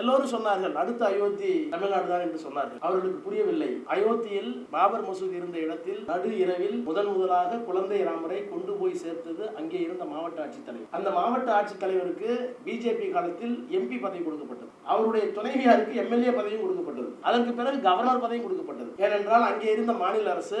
எல்லோரும் சொன்னார்கள் அடுத்த அயோத்தி தமிழ்நாடு தான் என்று சொன்னார்கள். அவர்களுக்கு புரியவில்லை. அயோத்தியில் பாபர் மசூதி இருந்த இடத்தில் நடு இரவில் முதன் முதலாக குழந்தை ராமரை கொண்டு போய் சேர்த்தது அங்கே இருந்த மாவட்ட ஆட்சித்தலைவர் அந்த மாவட்ட ஆட்சித்தலைவருக்கு பிஜேபி காலத்தில் எம்பி பதவி கொடுக்கப்பட்டது. அவருடைய துணைவியாருக்கு எம்எல்ஏ பதவியும் கொடுக்கப்பட்டது. அதற்கு பிறகு கவர்னர் பதவியும் கொடுக்கப்பட்டது. ஏனென்றால் அங்கே இருந்த மாநில அரசு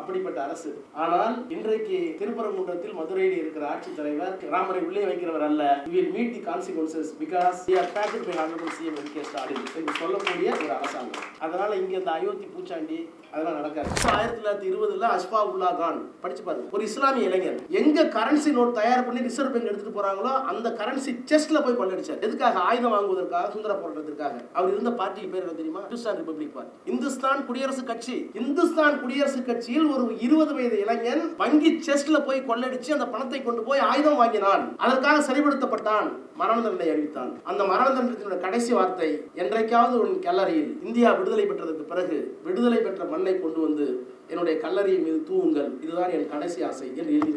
அப்படிப்பட்ட அரசு. ஆனால் இன்றைக்கு திருப்பரங்குன்றத்தில் மதுரையில் இருக்கிற ஆட்சித் தலைவர் ராமரை உள்ளே வைக்கிறவர் அல்ல. Will meet the consequences because they are backed by honourable CM M K Stalin என்று சொல்லக்கூடிய ஒரு அரசாங்கம். அதனால இங்க இந்த அயோத்தி பூச்சாண்டி அதெல்லாம் நடக்காது. ஆயிரத்தி தொள்ளாயிரத்தி இருபதுல அஷ்பா உல்லா கான். படிச்சு பாருங்க. ஒரு இஸ்லாமிய இளைஞர் எங்க கரன்சி நோட் தயார் பண்ணி ரிசர்வ் பேங்க் எடுத்துட்டு போறாங்களோ அந்த கரன்சி செஸ்ட்ல போய் கொள்ளடிச்சார். எதுக்காக? ஆயுதம் வாங்குவதற்காக சுந்தர போராட்டத்திற்காக. அவர் இருந்த பார்ட்டிக்கு பேர் என்ன தெரியுமா? இந்துஸ்தான் ரிபப்ளிக் பார்ட்டி இந்துஸ்தான் குடியரசு கட்சி. இந்துஸ்தான் குடியரசு கட்சியில் ஒரு இருபது வயது இளைஞன் வங்கி செஸ்ட்ல போய் கொள்ளடிச்சு அந்த பணத்தை கொண்டு போய் ஆயுதம் வாங்கினான். அதற்காக சரிபடுத்தப்பட்டான் மரண தண்டனை அறிவித்தான். அந்த மரண தண்டனத்தினுடைய கடைசி வார்த்தை என்றைக்காவது உன் கல்லறையில் இந்தியா விடுதலை பெற்றதற்கு பிறகு விடுதலை பெற்ற மண்ணை கொண்டு வந்து என்னுடைய கல்லறையின் மீது தூவுங்கள். இதுதான் என் கடைசி ஆசை என்று எழுதி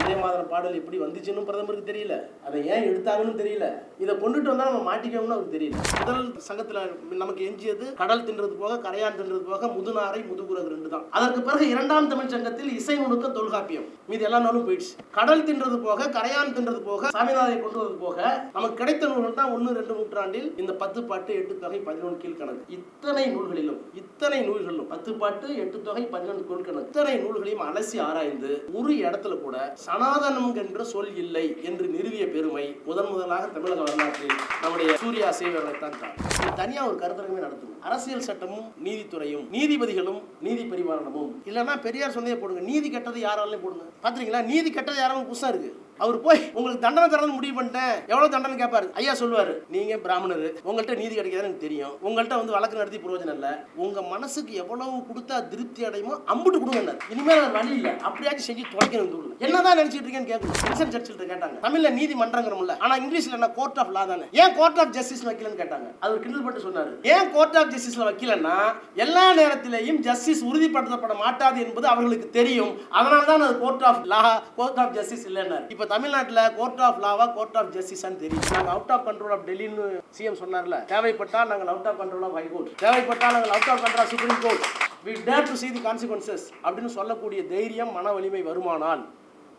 இதே மாதிரி பாடல் எப்படி வந்துச்சுன்னு பிரதமருக்கு தெரியல. அதை ஏன் எடுத்தாங்கன்னு தெரியல. இதை கொண்டுட்டு வந்தா நம்ம மாட்டிக்கோம்னு அவருக்கு தெரியல. முதல் சங்கத்துல நமக்கு எஞ்சியது கடல் தின்றது போக கரையான் தின்றது போக முதுநாரை முதுகுரகு ரெண்டு தான். அதற்கு பிறகு இரண்டாம் தமிழ் சங்கத்தில் இசை நுணுக்க தொல்காப்பியம். மீது எல்லா நாளும் போயிடுச்சு. கடல் தின்றது போக கரையான் தின்றது போக சாமிநாதை கொண்டு வந்தது போக நமக்கு கிடைத்த நூல்கள் தான் ஒன்று ரெண்டு நூற்றாண்டில் இந்த பத்து பாட்டு எட்டு தொகை பதினொன்று கீழ்கணக்கு. இத்தனை நூல்களிலும் இத்தனை நூல்களிலும் பத்து பாட்டு எட்டு தொகை பதினொன்று கீழ்கணக்கு இத்தனை நூல்களையும் அலசி ஆராய்ந்து ஒரு இடத்துல கூட சனாதனம் என்ற சொல் இல்லை என்று நிறுவிய பெருமை முதன் முதலாக தமிழக வரலாற்றில் நம்முடைய சூர்யா சேவர்களைத்தான் தான். தனியா ஒரு கருத்தரங்கமே நடத்தும். அரசியல் சட்டமும் நீதித்துறையும் நீதிபதிகளும் நீதி பரிமாணமும். இல்லைன்னா பெரியார் சொன்னதே போடுங்க. நீதி கெட்டது யாராலையும் போடுங்க. பாத்தீங்களா? நீதி கெட்டது யாராலும் புதுசா இருக்கு. அவர் போய் உங்களுக்கு தண்டனை தரணும் முடிவு பண்ணிட்டேன். எவ்வளவு தண்டனை கேட்பாரு ஐயா சொல்லுவாரு நீங்க பிராமணர் உங்கள்கிட்ட நீதி கிடைக்காதுன்னு எனக்கு தெரியும். உங்கள்கிட்ட வந்து வழக்கு நடத்தி பிரயோஜனம் இல்ல. உங்க மனசுக்கு எவ்வளவு கொடுத்தா திருப்தி அடையுமோ அம்புட்டு கொடுங்க இனிமேல் வழி இல்ல. அப்படியாச்சும் செஞ்சு தொலைக்கணும் தூள் என்னதான் நினைச்சிட்டு இருக்கேன்னு கேட்கணும் வின்சென்ட் சர்ச்சில் கேட்டாங்க. தமிழ்ல நீதி மன்றங்கிறோம்ல. ஆனா இங்கிலீஷ்ல என்ன கோர்ட் ஆஃப் லா தானே? ஏன் கோர்ட் ஆஃப் ஜஸ்டிஸ் வைக்கலன்னு கேட்டாங்க. அது கிண்டல் பட்டு சொன்னாரு. ஏன் கோர்ட் ஆஃப் ஜஸ்டிஸ்ல வைக்கலன்னா எல்லா நேரத்திலையும் ஜஸ்டிஸ் உறுதிப்படுத்தப்பட மாட்டாது என்பது அவர்களுக்கு தெரியும். அதனால தான் அது court of law court of justice இல்லைன்னாரு. இப்ப தமிழ்நாட்டில் கோர்ட் ஆஃப் லாவா கோர்ட் ஆஃப் ஜஸ்டிஸான்னு தெரியும் நாங்கள் அவுட் ஆஃப் கண்ட்ரோல் ஆஃப் டெல்லின்னு சிஎம் சொன்னார்ல தேவைப்பட்டால் நாங்கள் out of control of high court தேவைப்பட்டால் நாங்கள் out of control supreme court we dare to see the consequences அப்படின்னு சொல்லக்கூடிய தைரியம் மன வலிமை வருமானால்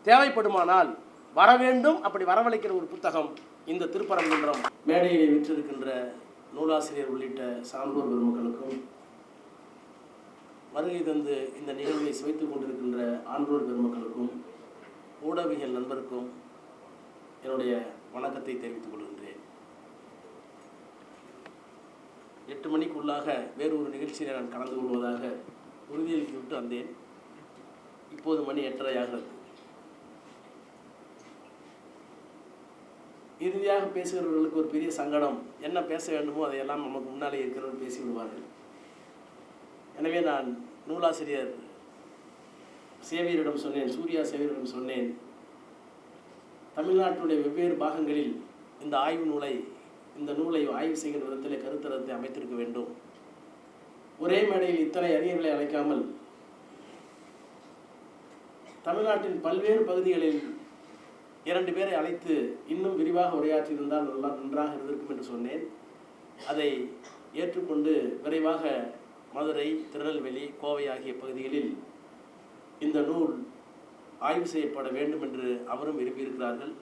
தேவைப்படுமானால் வர வேண்டும் அப்படி வரவழைக்கிற ஒரு புத்தகம் இந்த திருப்பரங்குன்றம். மேடையை விற்றிருக்கின்ற நூலாசிரியர் உள்ளிட்ட சான்றோர் பெருமக்களுக்கும் வருகை தந்து இந்த நிகழ்வை சுவைத்துக் கொண்டிருக்கின்ற ஆன்றோர் பெருமக்களுக்கும் ஊடகவியல் நண்பருக்கும் என்னுடைய வணக்கத்தை தெரிவித்துக் கொள்கின்றேன். எட்டு மணிக்குள்ளாக வேறு ஒரு நிகழ்ச்சியில் நான் கலந்து கொள்வதாக உறுதியளித்து விட்டு வந்தேன். இப்போது மணி எட்டரையாகிறது இறுதியாக பேசுகிறவர்களுக்கு ஒரு பெரிய சங்கடம். என்ன பேச வேண்டுமோ அதையெல்லாம் நமக்கு முன்னாலே இருக்கிறவர்கள் பேசி விடுவார்கள் எனவே நான் நூலாசிரியர் சேவியரிடம் சொன்னேன் சூர்யா சேவியரிடம் சொன்னேன். தமிழ்நாட்டினுடைய வெவ்வேறு பாகங்களில் இந்த ஆய்வு நூலை இந்த நூலை ஆய்வு செய்கின்ற விதத்தில் கருத்தரத்தை அமைத்திருக்க வேண்டும். ஒரே மேடையில் இத்தனை அறிஞர்களை அழைக்காமல் தமிழ்நாட்டின் பல்வேறு பகுதிகளில் இரண்டு பேரை அழைத்து இன்னும் விரிவாக உரையாற்றியிருந்தால் நல்லா நன்றாக இருந்திருக்கும் என்று சொன்னேன். அதை ஏற்றுக்கொண்டு விரைவாக மதுரை திருநெல்வேலி கோவை ஆகிய பகுதிகளில் இந்த நூல் ஆய்வு செய்யப்பட வேண்டும் என்று அவரும் விரும்பியிருக்கிறார்கள்.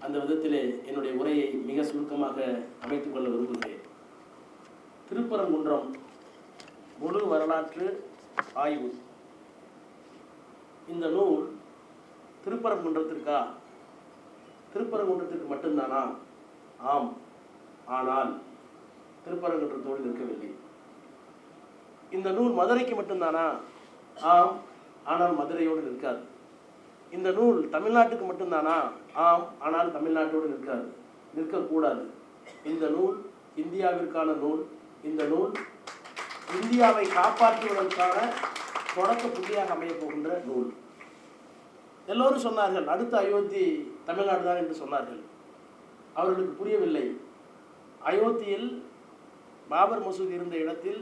அந்த விதத்திலே என்னுடைய உரையை மிக சுருக்கமாக அமைத்துக் கொள்ள விரும்புகிறேன். திருப்பரங்குன்றம் முழு வரலாற்று ஆய்வு. இந்த நூல் திருப்பரங்குன்றத்திற்கா? திருப்பரங்குன்றத்திற்கு மட்டும்தானா? ஆம். ஆனால் திருப்பரங்குன்றத்தோடு நிற்கவில்லை இந்த நூல் மதுரைக்கு மட்டும்தானா? ஆம். ஆனால் மதுரையோடு நிற்காது. இந்த நூல் தமிழ்நாட்டுக்கு மட்டும்தானா? ஆம் ஆனால் தமிழ்நாட்டோடு நிற்காது. நிற்கக்கூடாது. இந்த நூல் இந்தியாவிற்கான நூல். இந்த நூல் இந்தியாவை காப்பாற்றுவதற்கான தொடக்க புள்ளியாக அமையப் போகின்ற நூல். எல்லோரும் சொன்னார்கள் அடுத்த அயோத்தி தமிழ்நாடு தான் என்று சொன்னார்கள். அவர்களுக்கு புரியவில்லை. அயோத்தியில் பாபர் மசூதி இருந்த இடத்தில்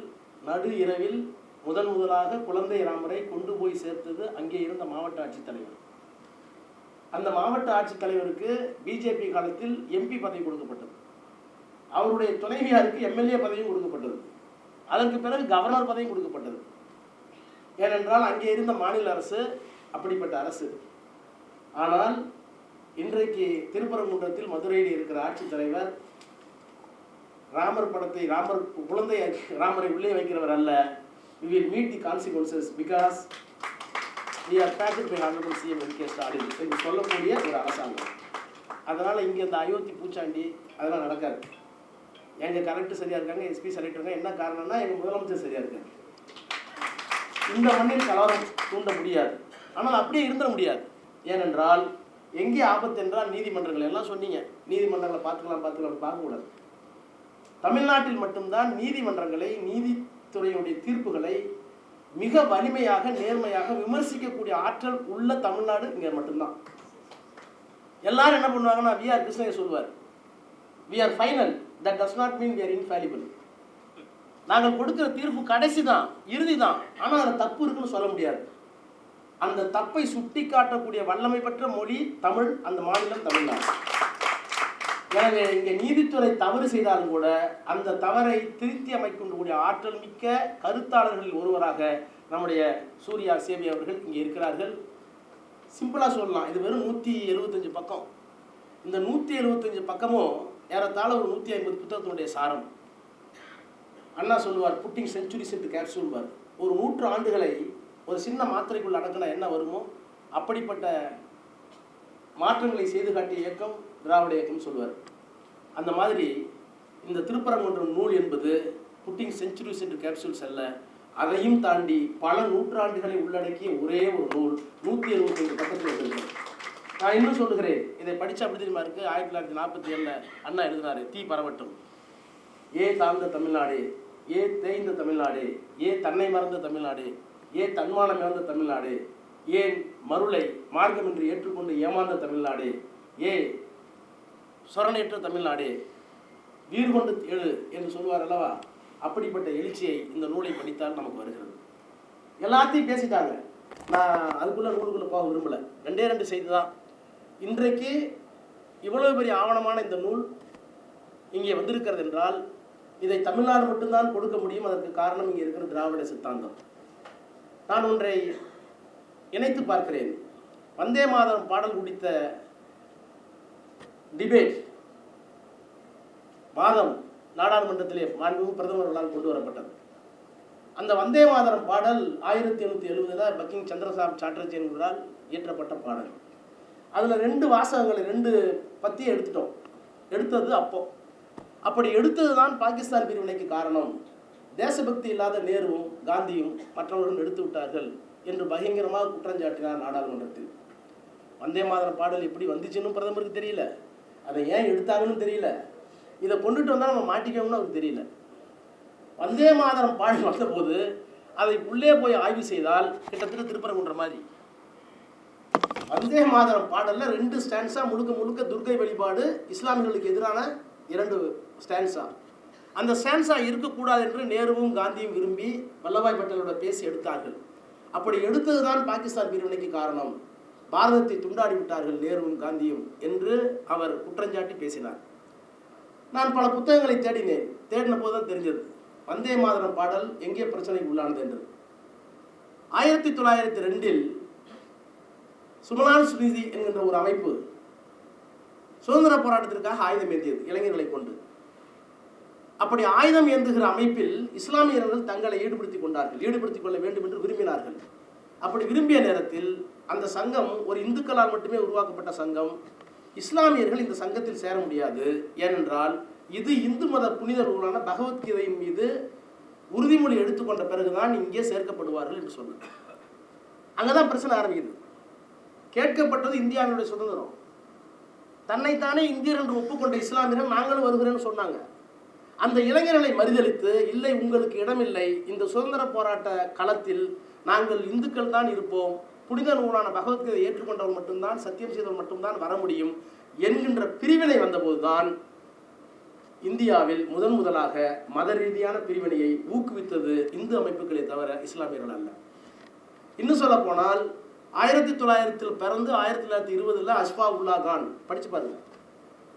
நடு இரவில் முதன் முதலாக குழந்தை ராமரை கொண்டு போய் சேர்த்தது அங்கே இருந்த மாவட்ட ஆட்சித்தலைவர். அந்த மாவட்ட ஆட்சித்தலைவருக்கு பிஜேபி காலத்தில் எம்பி பதவி கொடுக்கப்பட்டது. அவருடைய துணைவியாருக்கு எம்எல்ஏ பதவியும் கொடுக்கப்பட்டது. அதற்கு பிறகு கவர்னர் பதவியும் கொடுக்கப்பட்டது. ஏனென்றால் அங்கே இருந்த மாநில அரசு அப்படிப்பட்ட அரசு. ஆனால் இன்றைக்கு திருப்பரங்குன்றத்தில் மதுரையில் இருக்கிற ஆட்சித் தலைவர் ராமர் படத்தை ராமர் குழந்தை ராமரை உள்ளே வைக்கிறவர் அல்ல. We will meet the consequences because we are backed by honorable CM M Stalin. என்று சொல்லக்கூடிய ஒரு அரசாங்கம். அதனால் இங்கே இந்த அயோத்தி பூச்சாண்டி அதெல்லாம் நடக்காது. எங்கள் கரெக்ட் சரியாக இருக்காங்க எஸ்பி சரியாக இருக்காங்க என்ன காரணம்னா எங்கள் முதலமைச்சர் சரியாக இருக்காங்க இந்த மண்ணில் கலவரம் தூண்ட முடியாது. ஆனால் அப்படியே இருந்துட முடியாது. ஏனென்றால் எங்கே ஆபத்து என்றால் நீதிமன்றங்கள். எல்லாம் சொன்னீங்க. நீதிமன்றங்களை பார்த்துக்கலாம் பார்த்துக்கலாம் பார்க்கக்கூடாது. தமிழ்நாட்டில் மட்டும்தான் நீதிமன்றங்களை நீதி துறையுடைய தீர்ப்புகளை மிக வலிமையாக நேர்மையாக விமர்சிக்கக்கூடிய ஆற்றல் உள்ள தமிழ்நாடு இங்கே மட்டும்தான். எல்லாரும் என்ன பண்ணுவாங்கன்னா வி ஆர் கிருஷ்ணகிரி சொல்லுவார். We are final that does not mean we are infallible நாங்கள் கொடுக்குற தீர்ப்பு கடைசி தான் இறுதி தான் ஆனால் அதில் தப்பு இருக்குன்னு சொல்ல முடியாது. அந்த தப்பை சுட்டி காட்டக்கூடிய வல்லமை பெற்ற மொழி தமிழ் அந்த மாநிலம் தமிழ்நாடு. எனவே இங்கே நீதித்துறை தவறு செய்தாலும் கூட அந்த தவறை திருத்தி அமைக்கக்கூடிய ஆற்றல் மிக்க கருத்தாளர்களில் ஒருவராக நம்முடைய சூர்யா சேவி அவர்கள் இங்கே இருக்கிறார்கள். சிம்பிளாக சொல்லலாம். இது வெறும் நூற்றி எழுபத்தஞ்சு பக்கம். இந்த நூற்றி எழுபத்தஞ்சு பக்கமும் ஏறத்தாழ ஒரு நூற்றி ஐம்பது புத்தகத்தினுடைய சாரம். அண்ணா சொல்லுவார் புட்டிங் செஞ்சுரி என்று கேப்சூல்வார் ஒரு நூற்று ஆண்டுகளை ஒரு சின்ன மாத்திரைக்குள் அடக்கினா என்ன வருமோ? அப்படிப்பட்ட மாற்றங்களை செய்து காட்டிய இயக்கம் திராவிட இயக்கம் சொல்வார் அந்த மாதிரி இந்த திருப்பரங்குன்றம் நூல் என்பது புட்டிங் செஞ்சுரிஸ் என்று கேப்சூல்ஸ் அல்ல. அதையும் தாண்டி பல நூற்றாண்டுகளை உள்ளடக்கிய ஒரே ஒரு நூல் நூற்றி எழுபத்தைந்து பக்கத்தில் இருக்கிறது நான் இன்னும் சொல்லுகிறேன். இதை படிச்சா அப்படி தெரியுமா இருக்கு? ஆயிரத்தி தொள்ளாயிரத்தி நாற்பத்தி ஏழில் அண்ணா எழுதினார் தீ பரவட்டும். ஏ தாழ்ந்த தமிழ்நாடு ஏ தேய்ந்த தமிழ்நாடு ஏ தன்னை மறந்த தமிழ்நாடு ஏ தன்மானம் இழந்த தமிழ்நாடு ஏன் மருளை மார்க்கமின்றி ஏற்றுக்கொண்டு ஏமாந்த தமிழ்நாடு ஏ சொரணையற்ற தமிழ்நாடு வீடு கொண்டு எழு என்று சொல்வார் அல்லவா? அப்படிப்பட்ட எழுச்சியை இந்த நூலை படித்தால் நமக்கு வருகிறது. எல்லாத்தையும் பேசிட்டாங்க. நான் அதுக்குள்ள நூலுக்குள்ள போக விரும்பல. ரெண்டே ரெண்டு செய்தி தான். இன்றைக்கு இவ்வளவு பெரிய ஆவணமான இந்த நூல் இங்கே வந்திருக்கிறது என்றால் இதை தமிழ்நாடு மட்டும்தான் கொடுக்க முடியும். அதற்கு காரணம் இங்கே இருக்கிற திராவிட சித்தாந்தம். நான் ஒன்றை இணைத்து பார்க்கிறேன். வந்தே மாதம் பாடல் குடித்த டிபேட். வாதம் நாடாளுமன்றத்திலே மாண்புமிகு பிரதமர்களால் கொண்டு வரப்பட்டது. அந்த வந்தே மாதரம் பாடல் ஆயிரத்தி எண்ணூற்றி எழுபதில் பக்கிங் சந்திரசாப் சாட்டர்ஜி என்பவரால் இயற்றப்பட்ட பாடல். அதில் ரெண்டு வாசகங்களை ரெண்டு பத்தியை எடுத்துட்டோம். எடுத்தது அப்போ. அப்படி எடுத்தது தான் பாகிஸ்தான் பிரிவினைக்கு காரணம். தேசபக்தி இல்லாத நேருவும் காந்தியும் மற்றவர்களும் எடுத்து விட்டார்கள் என்று பயங்கரமாக குற்றஞ்சாட்டினார் நாடாளுமன்றத்தில். வந்தே மாதரம் பாடல் எப்படி வந்துச்சுன்னு பிரதமருக்கு தெரியல. அதை ஏன் எடுத்தாங்கன்னு தெரியல. இதை கொண்டுட்டு வந்தால் நம்ம மாட்டிக்கோம்னு அவருக்கு தெரியல. வந்தே மாதரம் பாடல் வந்தபோது அதை உள்ளே போய் ஆய்வு செய்தால் கிட்டத்தட்ட திருப்பரங்குன்ற மாதிரி. வந்தே மாதரம் பாடலில் ரெண்டு ஸ்டான்ஸாக முழுக்க முழுக்க துர்க்கை வழிபாடு இஸ்லாமியர்களுக்கு எதிரான இரண்டு ஸ்டான்ஸா அந்த ஸ்டான்ஸா இருக்கக்கூடாது என்று நேருவும் காந்தியும் விரும்பி வல்லபாய் பட்டேலோட பேசி எடுத்தார்கள். அப்படி எடுத்ததுதான் பாகிஸ்தான் பிரிவினைக்கு காரணம். பாரதத்தை துண்டாடி விட்டார்கள் நேருவும் காந்தியும் என்று அவர் குற்றஞ்சாட்டி பேசினார். நான் பல புத்தகங்களை தேடினேன். தேடின போது தான் தெரிஞ்சது. வந்தே மாதரம் பாடல் எங்கே பிரச்சனைக்கு உள்ளானது என்று. ஆயிரத்தி தொள்ளாயிரத்தி ரெண்டில் சுமலான் சுனிதி என்கின்ற ஒரு அமைப்பு சுதந்திர போராட்டத்திற்காக ஆயுதம் ஏந்தியது இளைஞர்களை கொண்டு. அப்படி ஆயுதம் ஏந்துகிற அமைப்பில் இஸ்லாமியர்கள் தங்களை ஈடுபடுத்திக் கொண்டார்கள். ஈடுபடுத்திக் கொள்ள வேண்டும் என்று விரும்பினார்கள். அப்படி விரும்பிய நேரத்தில் அந்த சங்கம் ஒரு இந்துக்களால் மட்டுமே உருவாக்கப்பட்ட சங்கம். இஸ்லாமியர்கள் இந்த சங்கத்தில் சேர முடியாது. ஏனென்றால் இது இந்து மத புனித நூலான பகவத்கீதையின் மீது உறுதிமொழி எடுத்துக்கொண்ட பிறகுதான் இங்கே சேர்க்கப்படுவார்கள் என்று சொன்னார் அங்கதான் பிரச்சனை ஆரம்பிக்குது. கேட்கப்பட்டது இந்தியாவினுடைய சுதந்திரம். தன்னைத்தானே இந்தியர் என்று ஒப்புக்கொண்ட இஸ்லாமியர்கள் நாங்களும் வருகிறேன்னு சொன்னாங்க. அந்த இளைஞர்களை மறுதளித்து இல்லை உங்களுக்கு இடமில்லை. இந்த சுதந்திர போராட்ட களத்தில் நாங்கள் இந்துக்கள் தான் இருப்போம். புனித நூலான பகவத்கீதை ஏற்றுக்கொண்டவர் மட்டும்தான் சத்தியம் செய்தவர் மட்டும்தான் வர முடியும் என்கின்ற பிரிவினை வந்தபோதுதான் இந்தியாவில் முதன் முதலாக மத ரீதியான பிரிவினையை ஊக்குவித்தது இந்து அமைப்புகளே தவிர இஸ்லாமியர்கள் அல்ல. இன்னும் சொல்ல போனால் ஆயிரத்தி தொள்ளாயிரத்தில் பிறந்து ஆயிரத்தி தொள்ளாயிரத்தி இருபதுல அஷ்பா உல்லா கான். படிச்சு பாருங்க.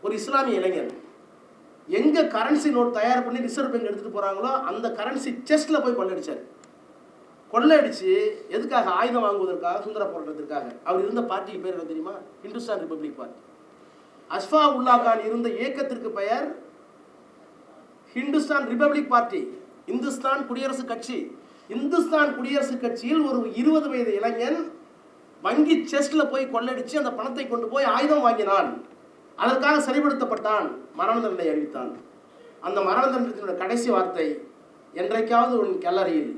ஒரு இஸ்லாமிய இளைஞர் எங்கே கரன்சி நோட் தயார் பண்ணி ரிசர்வ் பேங்க் எடுத்துகிட்டு போகிறாங்களோ அந்த கரன்சி செஸ்ட்டில் போய் கொள்ளடிச்சார். கொள்ளையடிச்சு எதுக்காக ஆயுதம் வாங்குவதற்காக சுந்தர போராட்டத்திற்காக? அவர் இருந்த பார்ட்டிக்கு பேர் என்ன தெரியுமா? இந்துஸ்தான் ரிப்பப்ளிக் பார்ட்டி அஸ்ஃபா உல்லா கான் இருந்த இயக்கத்திற்கு பெயர் ஹிந்துஸ்தான் ரிப்பப்ளிக் பார்ட்டி இந்துஸ்தான் குடியரசு கட்சி. இந்துஸ்தான் குடியரசு கட்சியில் ஒரு இருபது வயது இளைஞன் வங்கி செஸ்ட்ல போய் கொள்ளடிச்சு அந்த பணத்தை கொண்டு போய் ஆயுதம் வாங்கினான். அதற்காக சரிப்படுத்தப்பட்டான். மரண தண்டனை அறிவித்தான். அந்த மரண தண்டனத்தினுடைய கடைசி வார்த்தை என்றைக்காவது உன் கல்லறையில்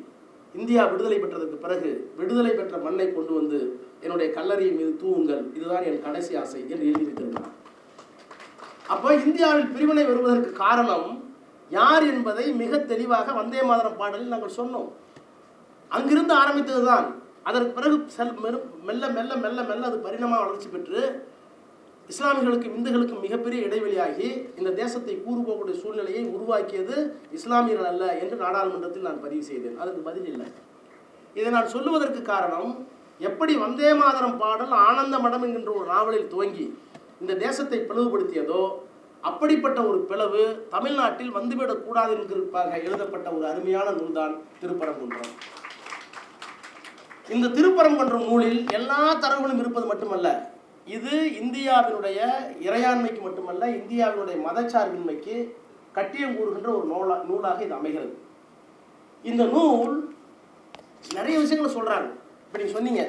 இந்தியா விடுதலை பெற்றதற்கு பிறகு விடுதலை பெற்ற மண்ணை கொண்டு வந்து என்னுடைய கல்லறையின் மீது தூவுங்கள். இதுதான் என் கடைசி ஆசை என்று எழுதியிருக்கிறார் அப்போ இந்தியாவில் பிரிவினை வருவதற்கு காரணம் யார் என்பதை மிக தெளிவாக வந்தே மாதரம் பாடலில் நாங்கள் சொன்னோம். அங்கிருந்து ஆரம்பித்தது தான் அதற்கு பிறகு செல் மெரு- மெல்ல மெல்ல மெல்ல மெல்ல அது பரிணாம வளர்ச்சி பெற்று இஸ்லாமியர்களுக்கும் இந்துக்களுக்கும் மிகப்பெரிய இடைவெளியாகி இந்த தேசத்தை கூறுபோக்கூடிய சூழ்நிலையை உருவாக்கியது இஸ்லாமியர்கள் அல்ல என்று நாடாளுமன்றத்தில் நான் பதிவு செய்தேன். அதற்கு பதில் இல்லை. இதை நான் சொல்லுவதற்கு காரணம் எப்படி வந்தே மாதரம் பாடல் ஆனந்த மடம் என்கின்ற ஒரு நாவலில் துவங்கி இந்த தேசத்தை பிளவுபடுத்தியதோ அப்படிப்பட்ட ஒரு பிளவு தமிழ்நாட்டில் வந்துவிடக்கூடாது என்கிறதுக்காக எழுதப்பட்ட ஒரு அருமையான நூல்தான் திருப்பரங்குன்றம். இந்த திருப்பரங்குன்றம் நூலில் எல்லா தரவுகளும் இருப்பது மட்டுமல்ல இது இந்தியாவினுடைய இறையாண்மைக்கு மட்டுமல்ல இந்தியாவினுடைய மதச்சார்பின்மைக்கு கட்டியம் கூறுகின்ற ஒரு நூலா நூலாக இது அமைகிறது. இந்த நூல் நிறைய விஷயங்களை சொல்கிறாங்க இப்போ நீங்கள் சொன்னீங்க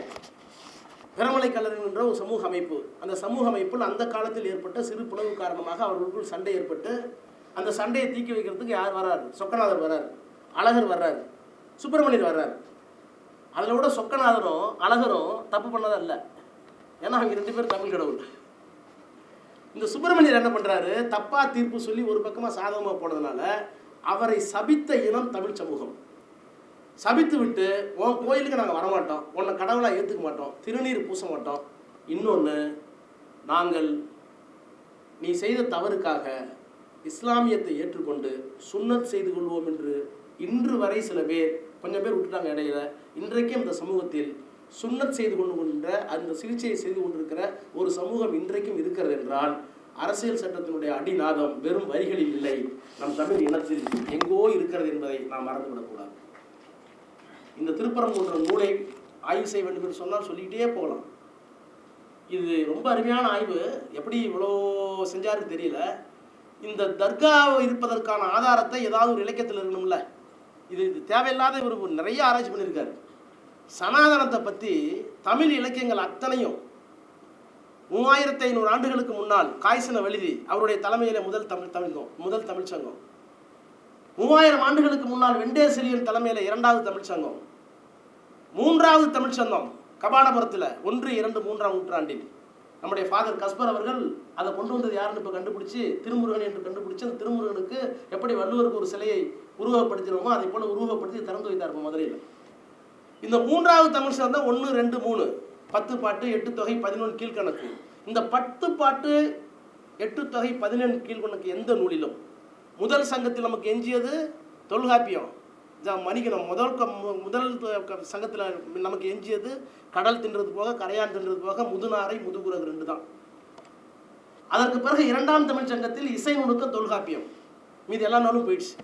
பெருமலை கல்லறிகின்ற ஒரு சமூக அமைப்பு. அந்த சமூக அமைப்பில் அந்த காலத்தில் ஏற்பட்ட சிறு பிளவு காரணமாக அவர்களுக்குள் சண்டை ஏற்பட்டு அந்த சண்டையை தீக்கி வைக்கிறதுக்கு யார் வர்றாரு சொக்கநாதர் வர்றார் அழகர் வர்றாரு. சுப்பிரமணியர் வர்றாரு. அதில் விட சொக்கநாதரும் அழகரும் தப்பு பண்ணதல்ல. இல்லை ஏன்னா அவங்க ரெண்டு பேரும் தமிழ் கடவுள். இந்த சுப்பிரமணியர் என்ன பண்ணுறாரு தப்பாக தீர்ப்பு சொல்லி ஒரு பக்கமாக சாதகமாக போனதுனால அவரை சபித்த இனம் தமிழ் சமூகம். சபித்து விட்டு உன் கோயிலுக்கு நாங்கள் வரமாட்டோம். உன்னை கடவுளாக ஏற்றுக்க மாட்டோம். திருநீர் பூச மாட்டோம். இன்னொன்று நாங்கள் நீ செய்த தவறுக்காக இஸ்லாமியத்தை ஏற்றுக்கொண்டு சுண்ணத் செய்து கொள்வோம் என்று இன்று வரை சில பேர் கொஞ்சம் பேர் விட்டுட்டாங்க இடையில. இன்றைக்கும் இந்த சமூகத்தில் சுண்ணத் செய்து கொண்டு கொண்ட அந்த சிகிச்சையை செய்து கொண்டிருக்கிற ஒரு சமூகம் இன்றைக்கும் இருக்கிறது என்றால் அரசியல் சட்டத்தினுடைய அடிநாதம் வெறும் வரிகளில் இல்லை. நம் தமிழ் இனத்தில் எங்கோ இருக்கிறது என்பதை நாம் மறந்துவிடக்கூடாது இந்த திருப்பரங்குன்ற நூலை ஆய்வு செய்ய வேண்டும் என்று சொன்னால் சொல்லிக்கிட்டே போகலாம். இது ரொம்ப அருமையான ஆய்வு. எப்படி இவ்வளோ செஞ்சாருன்னு தெரியல. இந்த தர்கா இருப்பதற்கான ஆதாரத்தை ஏதாவது ஒரு இலக்கியத்தில் இருக்கணும்ல. இது இது தேவையில்லாத ஒரு நிறைய ஆராய்ச்சி பண்ணியிருக்காரு. சனாதனத்தை பற்றி தமிழ் இலக்கியங்கள் அத்தனையும் மூவாயிரத்தி ஐநூறு ஆண்டுகளுக்கு முன்னால் காய்சன வழுதி அவருடைய தலைமையில் முதல் தமிழ் தமிழ்கம் முதல் தமிழ்ச் சங்கம். மூவாயிரம் ஆண்டுகளுக்கு முன்னால் வெண்டேசிரியன் தலைமையில் இரண்டாவது தமிழ்ச்சங்கம் மூன்றாவது தமிழ்ச்சங்கம் கபாடபுரத்தில் ஒன்று இரண்டு மூன்றாம் நூற்றாண்டில். நம்முடைய ஃபாதர் கஸ்பர் அவர்கள் அதை கொண்டு வந்தது யாருன்னு இப்போ கண்டுபிடிச்சி திருமுருகன் என்று கண்டுபிடிச்சு அந்த திருமுருகனுக்கு எப்படி வள்ளுவருக்கு ஒரு சிலையை உருவகப்படுத்தினோமோ அதை போல உருவகப்படுத்தி திறந்து வைத்தார் இப்போ மதுரையில். இந்த மூன்றாவது தமிழ் சேர்ந்தால் ஒன்று ரெண்டு மூணு. பத்து பாட்டு எட்டு தொகை பதினொன்று கீழ்கணக்கு. இந்த பத்து பாட்டு எட்டு தொகை பதினேழு கீழ்கணக்கு எந்த நூலிலும்? முதல் சங்கத்தில் நமக்கு எஞ்சியது தொல்காப்பியம். மணிக்கணும் முதல் மு- முதல் சங்கத்தில் நமக்கு எஞ்சியது கடல் தின்றது போக கரையான் தின்றது போக முதுநாரை முதுகுரகு ரெண்டு தான். அதற்கு பிறகு இரண்டாம் தமிழ் சங்கத்தில் இசை நுணுக்க தொல்காப்பியம். மீதி எல்லா நாளும் போயிடுச்சு.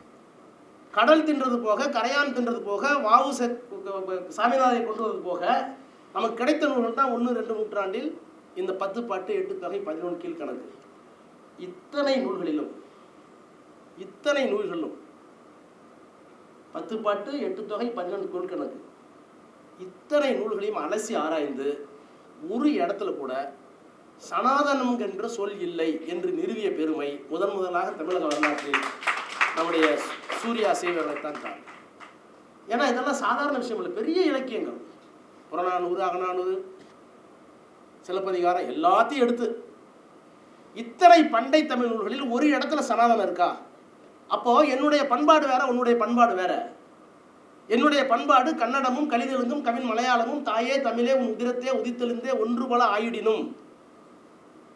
கடல் தின்றது போக கரையான் தின்றது போக வாவு சாமிநாதனை கொண்டு வந்தது போக நமக்கு கிடைத்த நூல்கள் தான் ஒன்று ரெண்டு நூற்றாண்டில் இந்த பத்து பாட்டு எட்டு தொகை பதினொன்று கீழ்கணக்கு. இத்தனை நூல்களிலும் இத்தனை நூல்களிலும் பத்து பாட்டு எட்டு தொகை பதினொன்று கீழ்கணக்கு. இத்தனை நூல்களையும் அலசி ஆராய்ந்து ஒரு இடத்துல கூட சனாதனம் என்ற சொல் இல்லை என்று நிறுவிய பெருமை முதன் முதலாக தமிழக வரலாற்றில் நம்முடைய சூர்யா செய்வர்களைத்தான் தான் ஏன்னா இதெல்லாம் சாதாரண விஷயம் இல்லை. பெரிய இலக்கியங்கள். புறநானூறு அகநானூறு சிலப்பதிகாரம் எல்லாத்தையும் எடுத்து. இத்தனை பண்டை தமிழ் நூல்களில் ஒரு இடத்துல சனாதனம் இருக்கா? அப்போ என்னுடைய பண்பாடு வேற உன்னுடைய பண்பாடு வேற. என்னுடைய பண்பாடு கன்னடமும் கலிதெலுங்கும் கவின் மலையாளமும் தாயே தமிழே உன் உதிரத்தே உதித்தெழுந்தே ஒன்று போல ஆயிடினும்.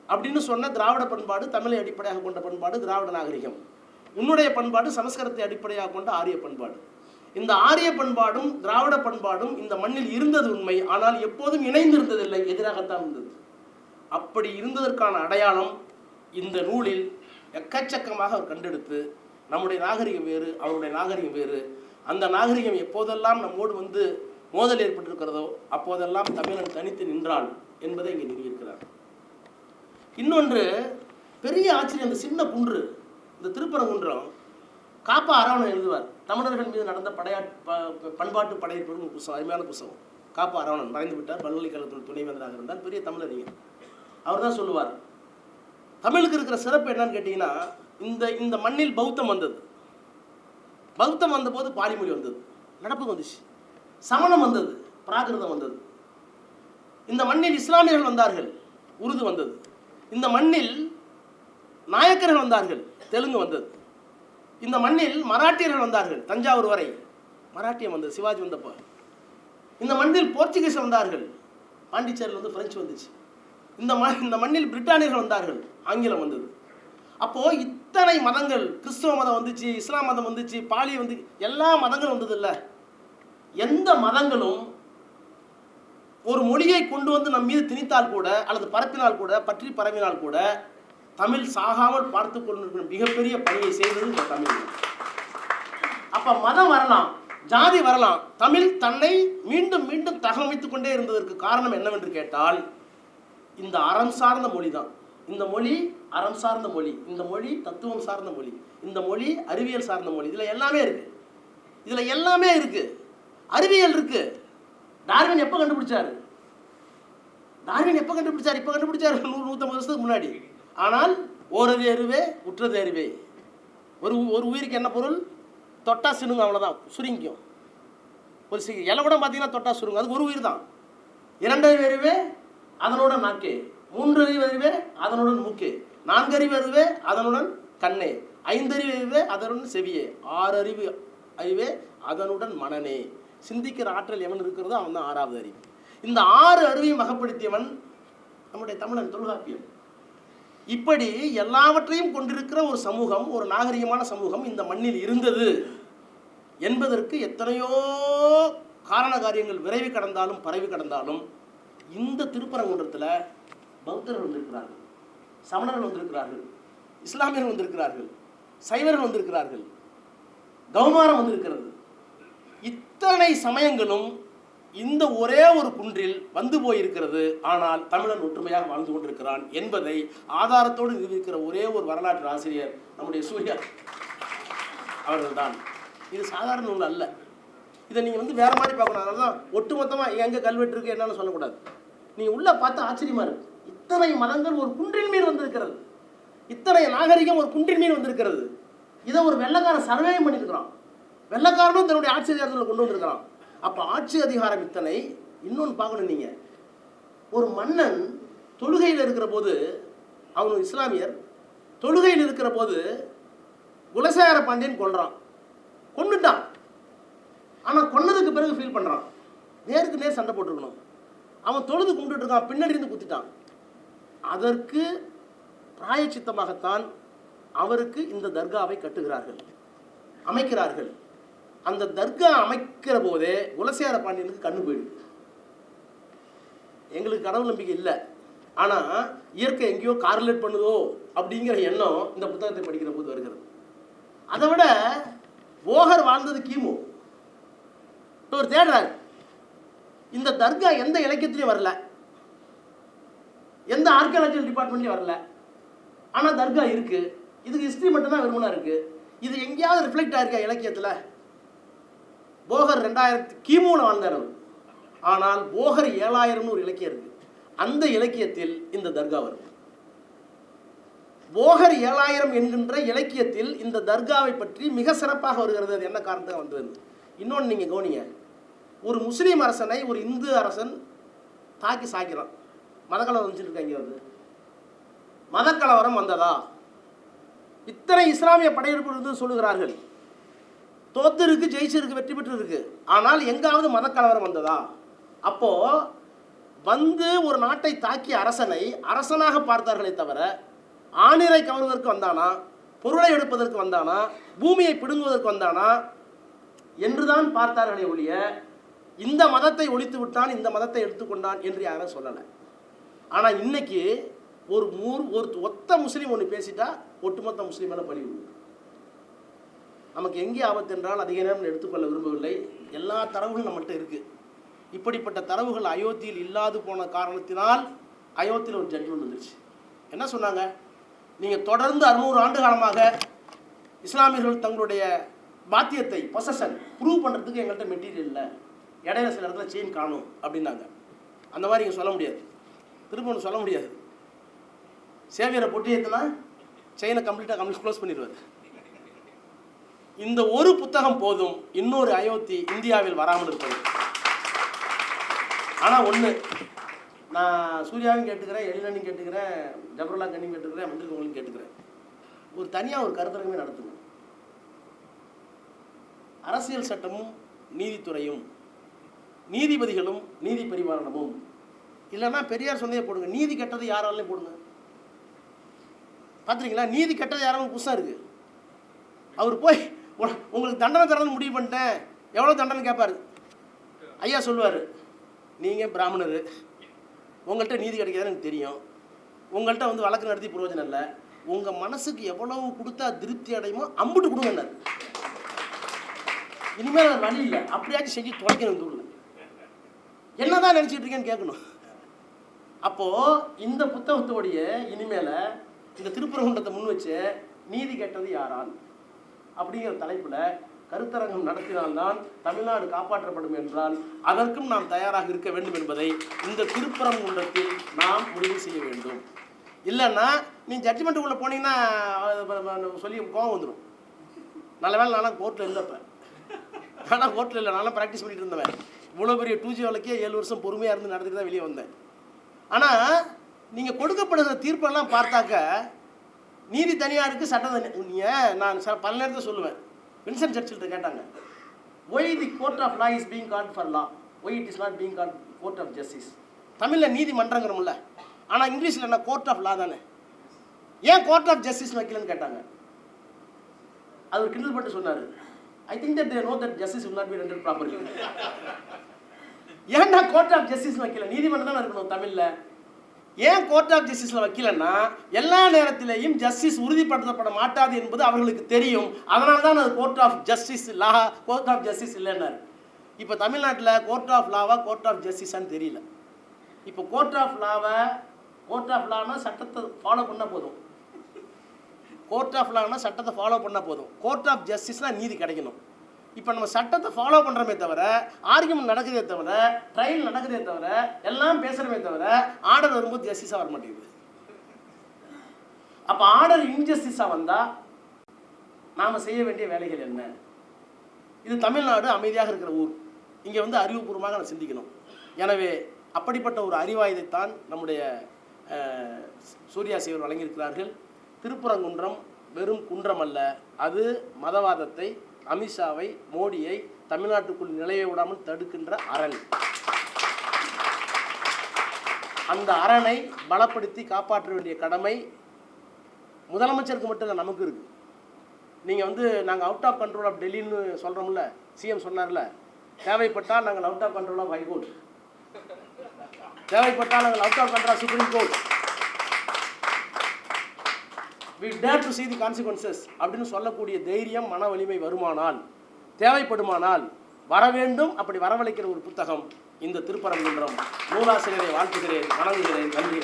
அப்படின்னு சொன்ன திராவிட பண்பாடு தமிழை அடிப்படையாக கொண்ட பண்பாடு திராவிட நாகரிகம். உன்னுடைய பண்பாடு சமஸ்கிருதத்தை அடிப்படையாக கொண்ட ஆரிய பண்பாடு. இந்த ஆரிய பண்பாடும் திராவிட பண்பாடும் இந்த மண்ணில் இருந்தது உண்மை. ஆனால் எப்போதும் இணைந்திருந்ததில்லை எதிராகத்தான் இருந்தது. அப்படி இருந்ததற்கான அடையாளம் இந்த நூலில் எக்கச்சக்கமாக அவர் கண்டெடுத்து நம்முடைய நாகரிகம் வேறு அவருடைய நாகரிகம் வேறு. அந்த நாகரிகம் எப்போதெல்லாம் நம்மோடு வந்து மோதல் ஏற்பட்டிருக்கிறதோ அப்போதெல்லாம் தமிழன் தனித்து நின்றான் என்பதை இங்கே நிறுவியிருக்கிறார் இன்னொன்று பெரிய ஆச்சரியம் அந்த சின்ன குன்று இந்த திருப்பரங்குன்றம் காப்பா அரவணன் எழுதுவார். தமிழர்கள் மீது நடந்த படையா ப- பண்பாட்டு படையெடுப்பு ஒரு புத்தகம் அருமையான புத்தகம் காப்பா அரவணன் மறைந்து விட்டார். பல்கலைக்கழகத்தில் துணைவேந்தராக இருந்தார். பெரிய தமிழறிஞர் அவர் தான் சொல்லுவார் தமிழுக்கு இருக்கிற சிறப்பு என்னன்னு கேட்டிங்கன்னா இந்த இந்த மண்ணில் பௌத்தம் வந்தது. பௌத்தம் வந்தபோது பாலிமொழி வந்தது. நடப்பு வந்துச்சு. சமணம் வந்தது. பிராகிருதம் வந்தது. இந்த மண்ணில் இஸ்லாமியர்கள் வந்தார்கள். உருது வந்தது. இந்த மண்ணில் நாயக்கர்கள் வந்தார்கள். தெலுங்கு வந்தது. இந்த மண்ணில் மராட்டியர்கள் வந்தார்கள் தஞ்சாவூர் வரை. மராட்டியம் வந்தது சிவாஜி வந்தப்போ. இந்த மண்ணில் போர்ச்சுகீஸ் வந்தார்கள் பாண்டிச்சேரியில் வந்து பிரெஞ்சு வந்துச்சு. இந்த ம இந்த மண்ணில் பிரிட்டானியர்கள் வந்தார்கள் ஆங்கிலம் வந்தது. அப்போது இத்தனை மதங்கள் கிறிஸ்துவ மதம் வந்துச்சு இஸ்லாம் மதம் வந்துச்சு பாலி வந்து எல்லா மதங்களும் வந்தது இல்லை எந்த மதங்களும் ஒரு மொழியை கொண்டு வந்து நம் மீது திணித்தால் கூட அல்லது பரப்பினால் கூட பற்றி பரவினால் கூட தமிழ் சாகாமல் பார்த்து கொண்டிருக்கிற மிகப்பெரிய பணியை செய்தது இந்த தமிழ் அப்ப மதம் வரலாம் ஜாதி வரலாம் தமிழ் தன்னை மீண்டும் மீண்டும் தகவமைத்துக் கொண்டே இருந்ததற்கு காரணம் என்னவென்று கேட்டால் இந்த அறம் சார்ந்த மொழி தான் இந்த மொழி அறம் சார்ந்த மொழி இந்த மொழி தத்துவம் சார்ந்த மொழி இந்த மொழி அறிவியல் சார்ந்த மொழி இதுல எல்லாமே இருக்கு. இதுல எல்லாமே இருக்கு. அறிவியல் இருக்கு. டார்வின் எப்போ கண்டுபிடிச்சாரு? டார்வின் எப்போ கண்டுபிடிச்சார்? இப்போ கண்டுபிடிச்சாரு நூறு நூற்றம்பது வருஷத்துக்கு முன்னாடி. ஆனால் ஓரது அறிவே உற்றது அறிவே ஒரு ஒரு உயிருக்கு என்ன பொருள்? தொட்டா சினுங்க அவ்வளோதான் சுருங்கிக்கும். ஒரு சி இலை கூட பார்த்தீங்கன்னா தொட்டா சுருங்க அது ஒரு உயிர் தான். இரண்டறிவு அறிவே அதனோட நாக்கே. மூன்றறிவு அறிவே அதனுடன் மூக்கே. நான்கறிவு அறிவே அதனுடன் கண்ணே. ஐந்தறிவு அறிவே அதனுடன் செவியே. ஆறறிவு அறிவே அதனுடன் மனனே சிந்திக்கிற ஆற்றல் எவன் இருக்கிறதோ அவன் தான் ஆறாவது அறிவு. இந்த ஆறு அறிவையும் மகப்படுத்தியவன் நம்முடைய தமிழன் தொல்காப்பியம் இப்படி எல்லாவற்றையும் கொண்டிருக்கிற ஒரு சமூகம் ஒரு நாகரிகமான சமூகம் இந்த மண்ணில் இருந்தது என்பதற்கு எத்தனையோ காரண காரியங்கள் விரைவி கடந்தாலும் பரவி கடந்தாலும் இந்த திருப்பரங்குன்றத்தில் பௌத்தர்கள் வந்திருக்கிறார்கள் சமணர்கள் வந்திருக்கிறார்கள் இஸ்லாமியர்கள் வந்திருக்கிறார்கள் சைவர்கள் வந்திருக்கிறார்கள் கௌமாரம் வந்திருக்கிறது. இத்தனை சமயங்களும் இந்த ஒரே ஒரு குன்றில் வந்து போயிருக்கிறது ஆனால் தமிழன் ஒற்றுமையாக வாழ்ந்து கொண்டிருக்கிறான் என்பதை ஆதாரத்தோடு நிரூபிக்கிற ஒரே ஒரு வரலாற்று ஆசிரியர் நம்முடைய சூர்யா அவர்கள்தான். இது சாதாரண நூல் அல்ல. இதை நீங்கள் வந்து வேற மாதிரி பார்க்கணும். அதனால தான் ஒட்டுமொத்தமாக எங்கே கல்வெட்டு இருக்கு என்னன்னு சொல்லக்கூடாது. நீங்கள் உள்ளே பார்த்து ஆச்சரியமா இருக்கு. இத்தனை மதங்கள் ஒரு குன்றின் மீது வந்திருக்கிறது. இத்தனை நாகரிகம் ஒரு குன்றின் மீது வந்திருக்கிறது. இதை ஒரு வெள்ளக்காரன் சர்வேயம் பண்ணியிருக்கிறான். வெள்ளக்காரனும் தன்னுடைய ஆட்சி அதிகாரத்தில் கொண்டு வந்திருக்கிறான். அப்போ ஆட்சி அதிகாரம் இத்தனை? இன்னொன்று பார்க்கணும் நீங்கள் ஒரு மன்னன் தொழுகையில் இருக்கிற போது அவன் இஸ்லாமியர் தொழுகையில் இருக்கிற போது குலசேகர பாண்டியன் கொள்றான் கொண்டுட்டான் ஆனால் கொன்னதுக்கு பிறகு ஃபீல் பண்ணுறான் நேருக்கு நேர் சண்டை போட்டிருக்கணும். அவன் தொழுது கும்பிட்டு இருக்கான் பின்னாடி இருந்து குத்திட்டான். அதற்கு பிராயச்சித்தமாகத்தான் அவருக்கு இந்த தர்காவை கட்டுகிறார்கள் அமைக்கிறார்கள். அந்த தர்கா அமைக்கிற போதே குலசேகர பாண்டியனுக்கு கண்ணு போயிடுது. எங்களுக்கு கடவுள் நம்பிக்கை இல்லை. ஆனால் இயற்கை எங்கேயோ கார்லேட் பண்ணுதோ அப்படிங்கிற எண்ணம் இந்த புத்தகத்தை படிக்கிற போது வருகிறது. அதை விட போகர் வாழ்ந்தது கிமு. இவர் தேடுறார். இந்த தர்கா எந்த இலக்கியத்திலையும் வரல. எந்த ஆர்கியாலஜிக்கல் டிபார்ட்மெண்ட்லையும் வரல. ஆனால் தர்கா இருக்குது இதுக்கு ஹிஸ்ட்ரி மட்டும்தான் விரும்பினா இருக்குது இது எங்கேயாவது ரிஃப்ளெக்ட் ஆயிருக்கா இலக்கியத்தில்? போகர் ரெண்டாயிரத்தி கிமுவில் வாழ்ந்தார் அவர் ஆனால் போகர் ஏழாயிரம்னு ஒரு இலக்கியம் இருக்கு அந்த இலக்கியத்தில் இந்த தர்கா வரும் போகர் ஏழாயிரம் என்கின்ற இலக்கியத்தில் இந்த தர்காவை பற்றி மிக சிறப்பாக வருகிறது. அது என்ன காரணத்துக்கு வந்தது இன்னொன்று நீங்கள் கவனிங்க. ஒரு முஸ்லீம் அரசனை ஒரு இந்து அரசன் தாக்கி சாக்கிறான் மதக்கலவரம் வந்துருக்காங்க வந்து? மதக்கலவரம் வந்ததா? இத்தனை இஸ்லாமிய படையெடுப்பு இருந்து சொல்லுகிறார்கள். தோத்து இருக்கு ஜெயிச்சிருக்கு வெற்றி பெற்று இருக்கு ஆனால் எங்காவது மதக்கலவரம் வந்ததா? அப்போ வந்து ஒரு நாட்டை தாக்கிய அரசனை அரசனாக பார்த்தார்களே தவிர ஆணிரை கவர்வதற்கு வந்தானா? பொருளை எடுப்பதற்கு வந்தானா? பூமியை பிடுங்குவதற்கு வந்தானா? என்றுதான் பார்த்தார்களே ஒழிய இந்த மதத்தை ஒழித்து விட்டான் இந்த மதத்தை எடுத்துக்கொண்டான் என்று யாரும் சொல்லலை. ஆனால் இன்னைக்கு ஒரு மூர் ஒரு ஒத்த முஸ்லீம் ஒன்று பேசிட்டா ஒட்டுமொத்த முஸ்லீம் பழி நமக்கு எங்கே ஆபத்து என்றால் அதிக நேரம் எடுத்துக்கொள்ள விரும்பவில்லை. எல்லா தரவுகளும் நம்மகிட்ட இருக்குது இப்படிப்பட்ட தரவுகள் அயோத்தியில் இல்லாது போன காரணத்தினால் அயோத்தியில் ஒரு ஜட்மெண்ட் வந்துருச்சு. என்ன சொன்னாங்க? நீங்கள் தொடர்ந்து அறுநூறு ஆண்டு காலமாக இஸ்லாமியர்கள் தங்களுடைய பாத்தியத்தை பொசஷன் ப்ரூவ் பண்ணுறதுக்கு எங்கள்கிட்ட மெட்டீரியல் இல்லை. இடையில சில இடத்துல செயின் காணும் அப்படின்னாங்க. அந்த மாதிரி இங்கே சொல்ல முடியாது. திரும்ப ஒன்று சொல்ல முடியாது. சேவியரை பொட்டி ஏற்றுனா செயினை கம்ப்ளீட்டாக கம்ப்ளீட் க்ளோஸ் பண்ணிடுவார். இந்த ஒரு புத்தகம் போதும் இன்னொரு அயோத்தி இந்தியாவில் வராமல் இருப்பது. ஆனால் ஒன்று நான் சூர்யாவையும் கேட்டுக்கிறேன் எழிலனும் கேட்டுக்கிறேன் ஜபர்லா கண்ணியும் கேட்டுக்கிறேன் வந்திருக்கவங்களையும் கேட்டுக்கிறேன். ஒரு தனியாக ஒரு கருத்தரங்கமே நடத்துங்க. அரசியல் சட்டமும் நீதித்துறையும் நீதிபதிகளும் நீதி பரிபாலனமும். இல்லைன்னா பெரியார் சொன்னதே போடுங்க. நீதி கெட்டது யாராலையும் போடுங்க. பார்த்துருக்கீங்களா நீதி கெட்டது யாராலும் புதுசாக இருக்குது அவர் போய் உங்களுக்கு தண்டனை தரணும்னு முடிவு பண்ணிட்டேன். எவ்வளோ தண்டனை கேட்பாரு ஐயா சொல்லுவார் நீங்கள் பிராமணர். உங்கள்கிட்ட நீதி கிடைக்காதுன்னு எனக்கு தெரியும். உங்கள்கிட்ட வந்து வழக்கு நடத்தி பிரயோஜனம் இல்லை. உங்கள் மனசுக்கு எவ்வளவு கொடுத்தா திருப்தி அடையுமோ அம்புட்டு கொடுங்கன்னாரு இனிமேல் அது வழி இல்லை. அப்படியாச்சும் செஞ்சு தொலைக்கணும் தூள் என்னதான் நினச்சிட்டு இருக்கேன்னு கேட்கணும். அப்போது இந்த புத்தகத்தோடைய இனிமேல இந்த திருப்பரங்குன்றத்தை முன் வச்சு நீதி கேட்டது யாரான் அப்படிங்கிற தலைப்பில் கருத்தரங்கம் நடத்தினால்தான் தமிழ்நாடு காப்பாற்றப்படும் என்றால் அதற்கும் நாம் தயாராக இருக்க வேண்டும் என்பதை இந்த திருப்பரங்குன்றத்தில் நாம் முடிவு செய்ய வேண்டும். இல்லைன்னா நீ ஜட்ஜ்மெண்ட்டுக்குள்ளே போனீங்கன்னா சொல்லி கோவம் வந்துடும் நல்ல வேலை நானும் கோர்ட்டில் இருந்தப்ப. ஆனால் கோர்ட்டில் இல்லை நானும் ப்ராக்டிஸ் பண்ணிட்டு இருந்தவன். இவ்வளோ பெரிய டூ ஜி வழக்கே ஏழு வருஷம் பொறுமையாக இருந்து நடந்துட்டு தான் வெளியே வந்தேன். ஆனால் நீங்கள் கொடுக்கப்படுகிற தீர்ப்பெல்லாம் பார்த்தாக்க நீதி தனியாக இருக்குது சட்டம் தனி நான் ச பல நேரத்தில் சொல்லுவேன். வின்சன் சர்ச்சில்கிட்ட கேட்டாங்க. Why the court of law is being called for law why it is not being called court of justice தமிழில் நீதிமன்றங்கிறோம்ல ஆனால் இங்கிலீஷில் என்ன? கோர்ட் ஆஃப் லா தானே. ஏன் கோர்ட் ஆஃப் ஜஸ்டிஸ் வைக்கலன்னு கேட்டாங்க. அது ஒரு கிண்டல் பட்டு சொன்னார். I think that they know that justice will not be rendered properly ஏன்டா கோர்ட் ஆஃப் ஜஸ்டிஸ் வைக்கல? நீதிமன்றம் தானே இருக்கணும் தமிழில். ஏன் கோர்ட் ஆஃப் ஜஸ்டிஸில் வைக்கலன்னா எல்லா நேரத்திலேயும் ஜஸ்டிஸ் உறுதிப்படுத்தப்பட மாட்டாது என்பது அவர்களுக்கு தெரியும். அதனால தான் அது court of justice law court of justice இல்லைன்னாரு. இப்போ தமிழ்நாட்டில் கோர்ட் ஆஃப் லாவா கோர்ட் ஆஃப் ஜஸ்டிஸான்னு தெரியல. இப்போ கோர்ட் ஆஃப் லாவை கோர்ட் ஆஃப் லானா சட்டத்தை ஃபாலோ பண்ணால் போதும். கோர்ட் ஆஃப் லானா சட்டத்தை ஃபாலோ பண்ணால் போதும். கோர்ட் ஆஃப் ஜஸ்டிஸ்னால் நீதி கிடைக்கணும். இப்போ நம்ம சட்டத்தை ஃபாலோ பண்ணுறோமே தவிர ஆர்கியூமெண்ட் நடக்குதே தவிர ட்ரையல் நடக்குதே தவிர எல்லாம் பேசுகிறோமே தவிர ஆர்டர் வரும்போது ஜஸ்டிஸாக வர மாட்டேங்குது. அப்போ ஆர்டர் இன்ஜஸ்டிஸாக வந்தால் நாம் செய்ய வேண்டிய வேலைகள் என்ன? இது தமிழ்நாடு அமைதியாக இருக்கிற ஊர். இங்கே வந்து அறிவுபூர்வமாக நம்ம சிந்திக்கணும். எனவே அப்படிப்பட்ட ஒரு அறிவாயுதைத்தான் நம்முடைய சூர்யா சேவர் வழங்கியிருக்கிறார்கள். திருப்புறங்குன்றம் வெறும் குன்றம் அல்ல அது மதவாதத்தை அமித்ஷாவை மோடியை தமிழ்நாட்டுக்குள் நிலைய விடாமல் தடுக்கின்ற அரண். அந்த அரணை பலப்படுத்தி காப்பாற்ற வேண்டிய கடமை முதலமைச்சருக்கு மட்டும் இல்லை நமக்கு இருக்கு. நீங்கள் வந்து நாங்கள் அவுட் ஆஃப் கண்ட்ரோல் ஆஃப் டெல்லின்னு சொல்கிறோம்ல சிஎம் சொன்னார்ல தேவைப்பட்டால் நாங்கள் out of control of high court தேவைப்பட்டால் நாங்கள் out of control supreme court we dare to see the consequences அப்படின்னு சொல்லக்கூடிய தைரியம் மன வலிமை வருமானால் தேவைப்படுமானால் வர வேண்டும். அப்படி வரவழைக்கிற ஒரு புத்தகம் இந்த திருப்பரங்குன்றம். நூலாசிரியரை வாழ்த்துகிறேன் வணங்குகிறேன் நன்றி